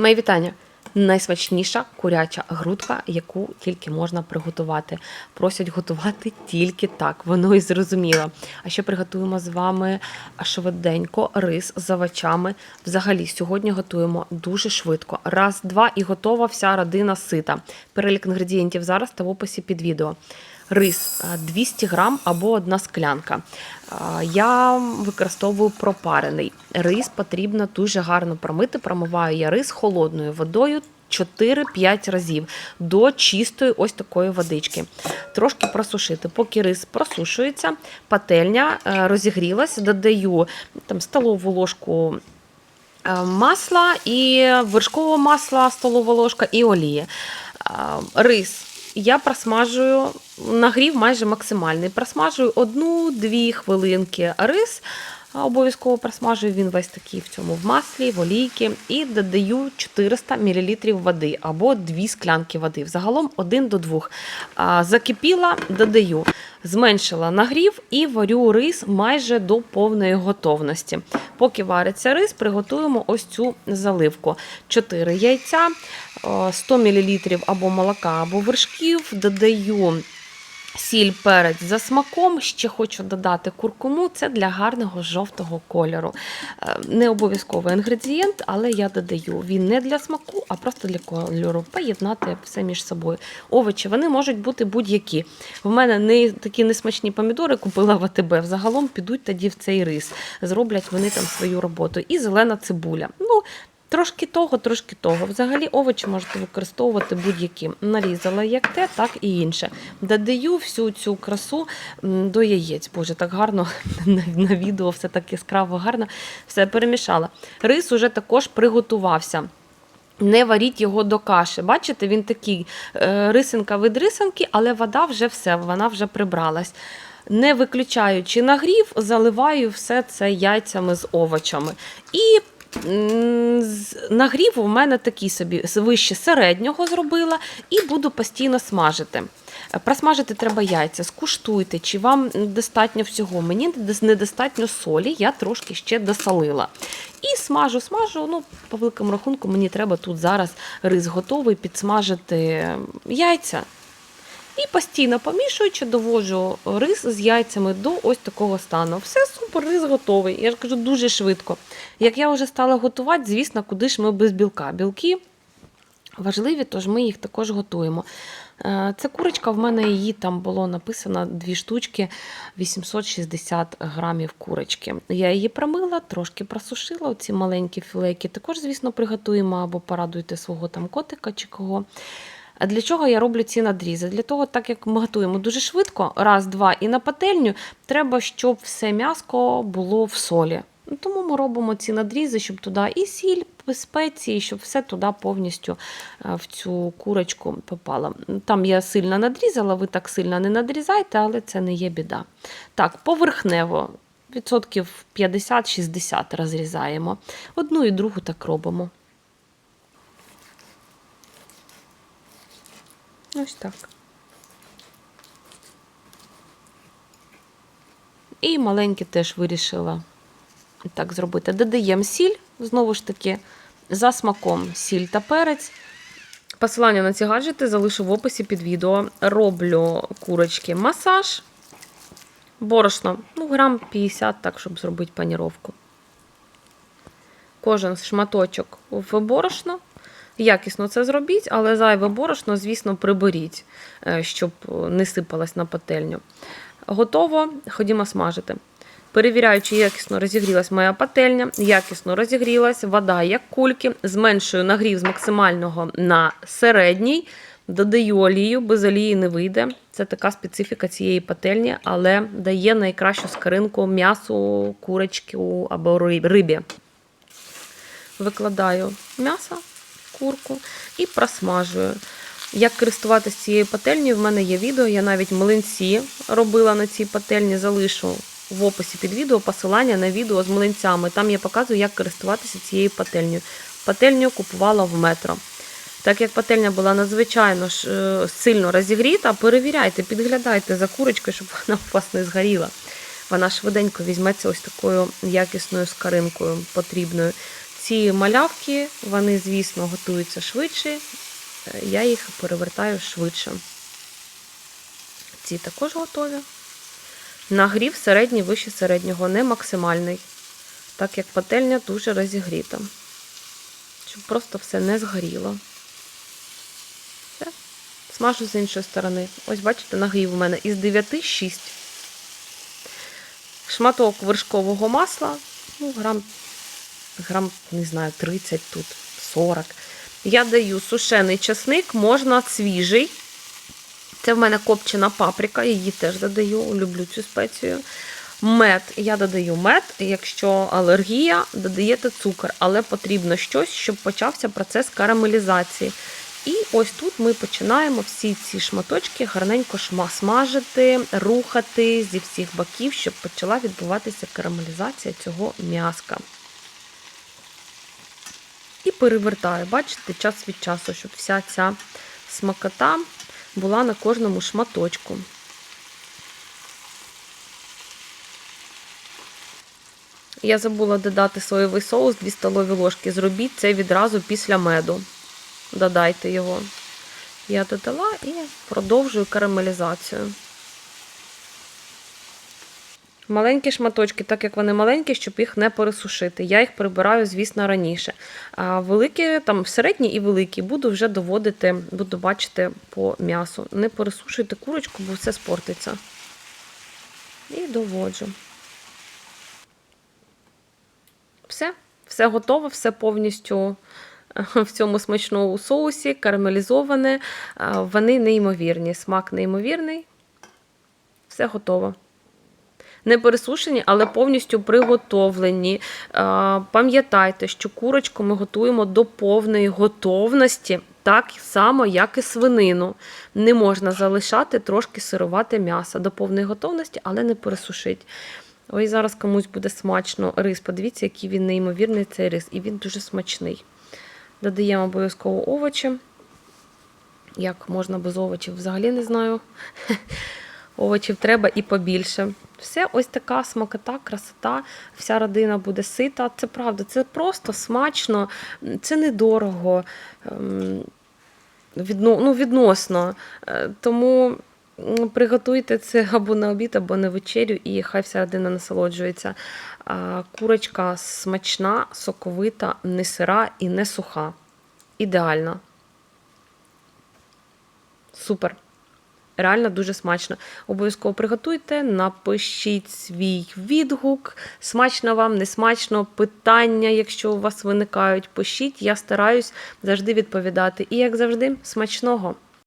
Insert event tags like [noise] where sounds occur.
Мої вітання. Найсмачніша куряча грудка, яку тільки можна приготувати. Просять готувати тільки так, воно і зрозуміло. А ще приготуємо з вами швиденько рис з овочами. Взагалі, сьогодні готуємо дуже швидко. Раз, два і готова вся родина сита. Перелік інгредієнтів зараз та в описі під відео. Рис 200 грам або одна склянка. Я використовую пропарений. Рис потрібно дуже гарно промити. Промиваю я рис холодною водою 4-5 разів до чистої ось такої водички. Трошки просушити. Поки рис просушується, пательня е, розігрілась, додаю там, столову ложку е, масла і вершкового масла, столова ложка і олії. Е, Рис я просмажую нагрів майже максимальний. Просмажую одну-дві хвилинки рис. Обов'язково просмажую він весь такий в цьому в маслі, в олійки, і додаю 400 мл води або 2 склянки води. Взагалом 1 до 2. Закипіла, додаю, зменшила нагрів і варю рис майже до повної готовності. Поки вариться рис, приготуємо ось цю заливку. 4 яйця, е, 100 мл або молока, або вершків, додаю. Сіль перець за смаком. Ще хочу додати куркуму. Це для гарного жовтого кольору. Е, Не обов'язковий інгредієнт, але я додаю. Він не для смаку, а просто для кольору. Поєднати все між собою. Овочі вони можуть бути будь-які. В мене не такі несмачні помідори купила в АТБ. Взагалом підуть тоді в цей рис. Зроблять вони там свою роботу. І зелена цибуля. Ну, Трошки того, трошки того. Взагалі овочі можете використовувати будь-які. Нарізала як те, так і інше. Додаю всю цю красу до яєць. Боже, так гарно [laughs] на, відео, все так яскраво, гарно. Все перемішала. Рис уже також приготувався. Не варіть його до каші. Бачите, він такий е, рисинка від рисинки, але вода вже все, вона вже прибралась. Не виключаючи нагрів, заливаю все це яйцями з овочами. І нагрів у мене такий собі вище середнього зробила, і буду постійно смажити. Е, Просмажити треба яйця, скуштуйте, чи вам достатньо всього. Мені недостатньо солі, я трошки ще досолила. І смажу, смажу. Ну, по великому рахунку, мені треба тут зараз рис готовий підсмажити яйця. І постійно помішуючи, доводжу рис з яйцями до ось такого стану. Все супер, рис готовий. Я ж кажу, дуже швидко. Як я вже стала готувати, звісно, куди ж ми без білка. Білки важливі, тож ми їх також готуємо. Е, Це курочка, в мене її там було написано дві штучки 860 грамів курочки. Я її промила, трошки просушила. Оці маленькі філейки також, звісно, приготуємо або порадуйте свого там котика чи кого. А для чого я роблю ці надрізи? Для того, так як ми готуємо дуже швидко, раз, два, і на пательню, треба, щоб все м'яско було в солі. Ну, Тому ми робимо ці надрізи, щоб туди і сіль, спеції, щоб все туди повністю е, в цю курочку попало. Там я сильно надрізала, ви так сильно не надрізайте, але це не є біда. Так, поверхнево, відсотків 50-60 розрізаємо. Одну і другу так робимо. Ось так. І маленькі теж вирішила так зробити. Додаємо сіль, знову ж таки, за смаком сіль та перець. Посилання на ці гаджети залишу в описі під відео. Роблю курочки масаж. Борошно, ну, грам 50, так, щоб зробити паніровку. Кожен шматочок в борошно. Якісно це зробіть, але зайве борошно, звісно, приберіть, е, щоб не сипалось на пательню. Готово, ходімо смажити. Перевіряю, чи якісно розігрілась моя пательня, якісно розігрілась, вода як кульки, зменшую нагрів з максимального на середній, додаю олію, без олії не вийде. Це така специфіка цієї пательні, але дає найкращу скоринку м'ясу, курочки або рибі. Викладаю м'ясо, курку і просмажую. Як користуватися цією пательнею, в мене є відео. Я навіть млинці робила на цій пательні, залишу в описі під відео посилання на відео з млинцями. Там я показую, як користуватися цією пательнею. Пательню купувала в метро. Так як пательня була надзвичайно ж, е, сильно розігріта, перевіряйте, підглядайте за курочкою, щоб вона у вас не згоріла. Вона швиденько візьметься ось такою якісною скаринкою потрібною. Ці малявки, вони, звісно, готуються швидше. Е, Я їх перевертаю швидше. Ці також готові. Нагрів середній вище середнього, не максимальний, так як пательня дуже розігріта. Щоб просто все не згоріло. Все. Смажу з іншої сторони. Ось, бачите, нагрів у мене із 9 6. Шматок вершкового масла, ну, грам, грам, не знаю, 30 тут, 40. Я даю сушений часник, можна свіжий. Це в мене копчена паприка, її теж додаю, люблю цю спецію. Мед, я додаю мед, якщо алергія, додаєте цукор, але потрібно щось, щоб почався процес карамелізації. І ось тут ми починаємо всі ці шматочки гарненько смажити, рухати зі всіх боків, щоб почала відбуватися карамелізація цього м'яска. І перевертаю, бачите, час від часу, щоб вся ця смакота була на кожному шматочку. Я забула додати соєвий соус 2 столові ложки. Зробіть це відразу після меду. Додайте його. Я додала і продовжую карамелізацію. Маленькі шматочки, так як вони маленькі, щоб їх не пересушити. Я їх прибираю, звісно, раніше. А великі, там середні і великі, буду вже доводити, буду бачити по м'ясу. Не пересушуйте курочку, бо все спортиться. І доводжу. Все, все готово, все повністю в цьому смачному соусі, карамелізоване. Вони неймовірні, смак неймовірний. Все готово. Не пересушені, але повністю приготовлені. Пам'ятайте, що курочку ми готуємо до повної готовності, так само, як і свинину. Не можна залишати трошки сирувати м'ясо до повної готовності, але не пересушить. Ой, зараз комусь буде смачно рис. Подивіться, який він неймовірний цей рис, і він дуже смачний. Додаємо обов'язково овочі. Як можна без овочів, взагалі не знаю. [laughs] Овочів треба і побільше. Все, ось така смакота, красота, вся родина буде сита. Це правда, це просто смачно, це недорого, ем, відно, ну, відносно. Е, Тому приготуйте це або на обід, або на вечерю, і хай вся родина насолоджується. Курочка смачна, соковита, не сира і не суха. Ідеальна. Супер. Реально дуже смачно. Обов'язково приготуйте, напишіть свій відгук. Смачно вам, не смачно, питання, якщо у вас виникають, пишіть. Я стараюсь завжди відповідати. І як завжди, смачного!